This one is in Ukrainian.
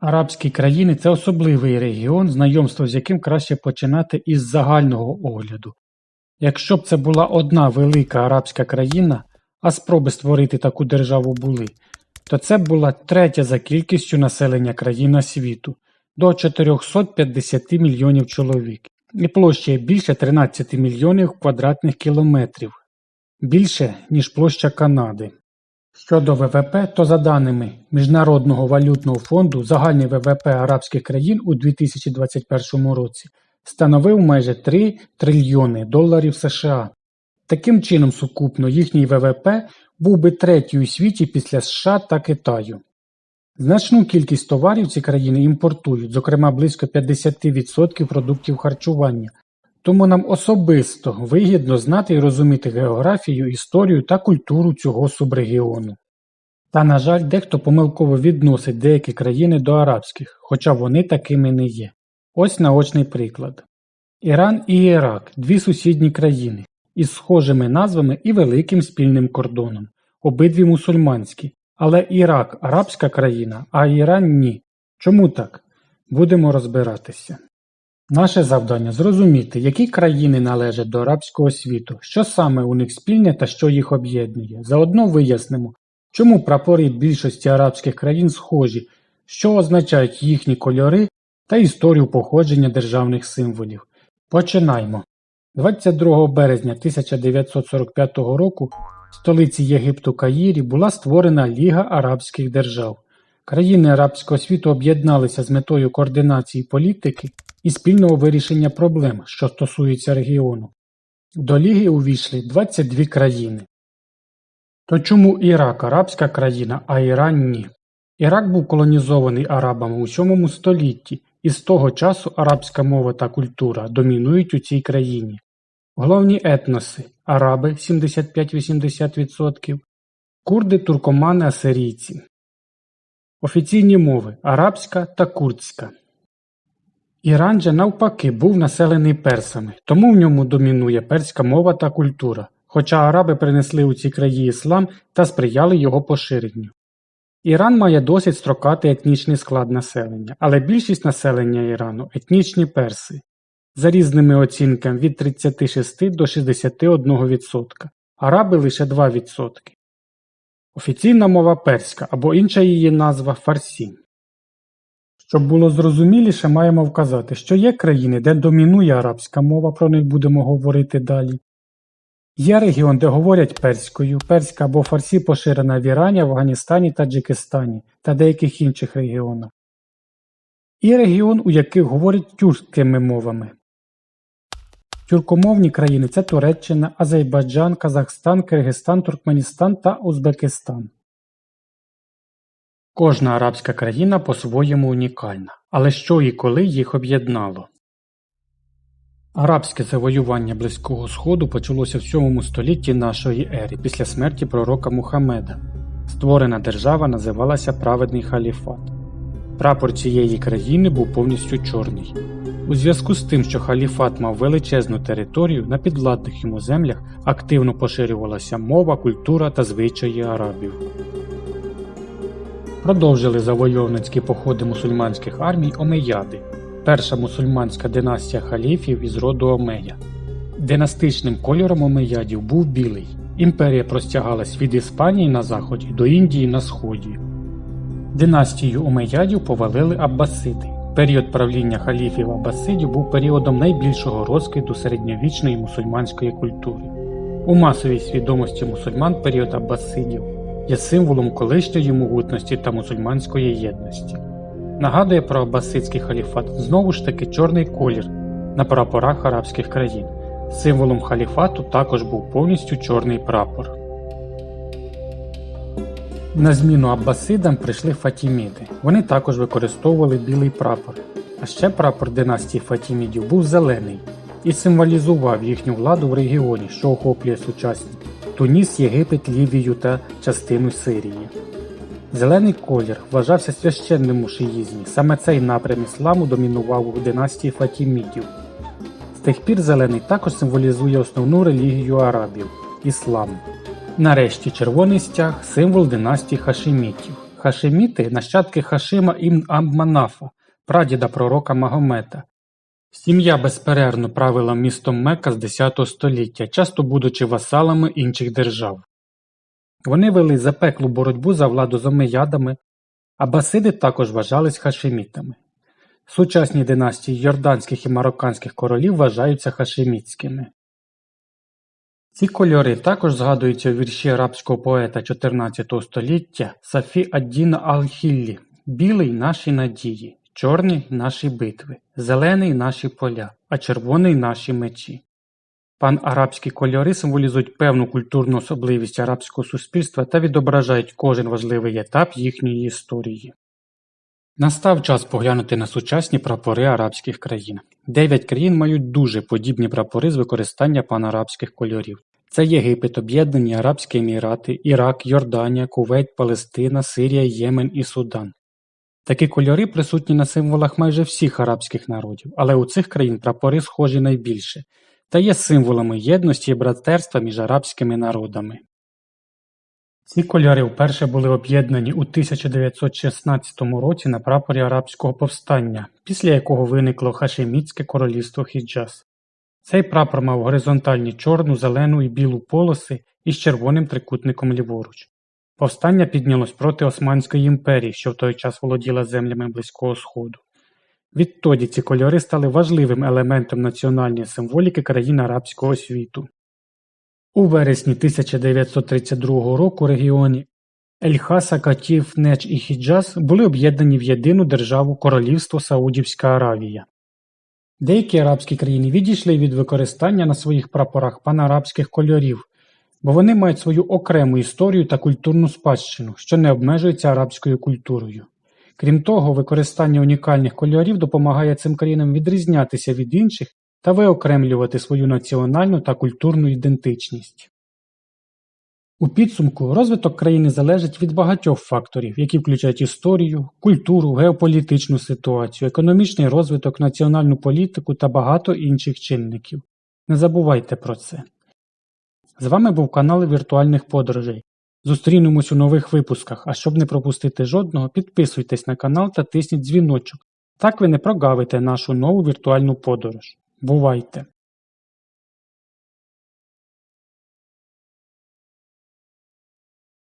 Арабські країни – це особливий регіон, знайомство з яким краще починати із загального огляду. Якщо б це була одна велика арабська країна, а спроби створити таку державу були, то це була третя за кількістю населення країна світу – до 450 мільйонів чоловік і площею більше 13 мільйонів квадратних кілометрів, більше, ніж площа Канади. Щодо ВВП, то за даними Міжнародного валютного фонду загальний ВВП арабських країн у 2021 році становив майже 3 трильйони доларів США. Таким чином сукупно їхній ВВП був би третій у світі після США та Китаю. Значну кількість товарів ці країни імпортують, зокрема близько 50% продуктів харчування, тому нам особисто вигідно знати і розуміти географію, історію та культуру цього субрегіону. Та, на жаль, дехто помилково відносить деякі країни до арабських, хоча вони такими не є. Ось наочний приклад. Іран і Ірак – дві сусідні країни, із схожими назвами і великим спільним кордоном, обидві мусульманські, але Ірак – арабська країна, а Іран – ні. Чому так? Будемо розбиратися. Наше завдання – зрозуміти, які країни належать до арабського світу, що саме у них спільне та що їх об'єднує. Заодно вияснимо, чому прапори більшості арабських країн схожі, що означають їхні кольори та історію походження державних символів. Починаймо. 22 березня 1945 року в столиці Єгипту Каїрі була створена Ліга арабських держав. Країни арабського світу об'єдналися з метою координації політики і спільного вирішення проблем, що стосуються регіону. До Ліги увійшли 22 країни. То чому Ірак арабська країна, а Іран ні? Ірак був колонізований арабами у 7 столітті, і з того часу арабська мова та культура домінують у цій країні. Головні етноси – араби 75-80%, курди, туркомани, асирійці. Офіційні мови – арабська та курдська. Іран же навпаки був населений персами, тому в ньому домінує перська мова та культура, хоча араби принесли у ці краї іслам та сприяли його поширенню. Іран має досить строкатий етнічний склад населення, але більшість населення Ірану – етнічні перси. За різними оцінками від 36 до 61%, араби лише 2%. Офіційна мова перська або інша її назва фарсі. Щоб було зрозуміліше, маємо вказати, що є країни, де домінує арабська мова, про них будемо говорити далі. Є регіон, де говорять перською, перська або фарсі поширена в Ірані, Афганістані, Таджикистані та деяких інших регіонах. І регіон, у яких говорять тюркськими мовами. Тюркомовні країни це Туреччина, Азербайджан, Казахстан, Киргизстан, Туркменістан та Узбекистан. Кожна арабська країна по-своєму унікальна, але що і коли їх об'єднало? Арабське завоювання Близького Сходу почалося в 7 столітті нашої ери після смерті пророка Мухаммеда. Створена держава називалася Праведний Халіфат. Прапор цієї країни був повністю чорний. У зв'язку з тим, що халіфат мав величезну територію, на підвладних йому землях активно поширювалася мова, культура та звичаї арабів. Продовжили завойовницькі походи мусульманських армій омеяди, перша мусульманська династія халіфів із роду Омея. Династичним кольором омеядів був білий. Імперія простягалась від Іспанії на заході до Індії на сході. Династію омеядів повалили аббасиди. Період правління халіфів аббасидів був періодом найбільшого розквіту середньовічної мусульманської культури. У масовій свідомості мусульман період аббасидів є символом колишньої могутності та мусульманської єдності. Нагадує про аббасидський халіфат знову ж таки чорний колір на прапорах арабських країн. Символом халіфату також був повністю чорний прапор. На зміну аббасидам прийшли фатіміди. Вони також використовували білий прапор. А ще прапор династії фатімідів був зелений і символізував їхню владу в регіоні, що охоплює сучасні Туніс, Єгипет, Лівію та частину Сирії. Зелений колір вважався священним у шиїзмі. Саме цей напрям ісламу домінував у династії фатімідів. З тих пір зелений також символізує основну релігію арабів іслам. Нарешті червоний стяг символ династії хашимітів. Хашеміти – нащадки Хашима ібн Абд-Манафа, прадіда пророка Магомета. Сім'я безперервно правила містом Мекка з 10 століття, часто будучи васалами інших держав. Вони вели запеклу боротьбу за владу з омеядами, абасиди також вважались хашемітами. Сучасні династії йорданських і марокканських королів вважаються хашемітськими. Ці кольори також згадуються у вірші арабського поета 14 століття Сафі ад-Діна ал-Хіллі «Білий – наші надії, чорний – наші битви, зелений – наші поля, а червоний – наші мечі». Пан-арабські кольори символізують певну культурну особливість арабського суспільства та відображають кожен важливий етап їхньої історії. Настав час поглянути на сучасні прапори арабських країн. Дев'ять країн мають дуже подібні прапори з використання панарабських кольорів. Це Єгипет, Об'єднані Арабські Емірати, Ірак, Йорданія, Кувейт, Палестина, Сирія, Ємен і Судан. Такі кольори присутні на символах майже всіх арабських народів, але у цих країн прапори схожі найбільше та є символами єдності і братерства між арабськими народами. Ці кольори вперше були об'єднані у 1916 році на прапорі арабського повстання, після якого виникло Хашемітське королівство Хіджаз. Цей прапор мав горизонтальні чорну, зелену і білу полоси із червоним трикутником ліворуч. Повстання піднялось проти Османської імперії, що в той час володіла землями Близького Сходу. Відтоді ці кольори стали важливим елементом національної символіки країн арабського світу. У вересні 1932 року регіони Ель-Хаса, Катів, Неч і Хіджаз були об'єднані в єдину державу Королівство Саудівська Аравія. Деякі арабські країни відійшли від використання на своїх прапорах панарабських кольорів, бо вони мають свою окрему історію та культурну спадщину, що не обмежується арабською культурою. Крім того, використання унікальних кольорів допомагає цим країнам відрізнятися від інших та виокремлювати свою національну та культурну ідентичність. У підсумку розвиток країни залежить від багатьох факторів, які включають історію, культуру, геополітичну ситуацію, економічний розвиток, національну політику та багато інших чинників. Не забувайте про це. З вами був канал Віртуальних подорожей. Зустрінемось у нових випусках, а щоб не пропустити жодного, підписуйтесь на канал та тисніть дзвіночок. Так ви не прогавите нашу нову віртуальну подорож. Бувайте!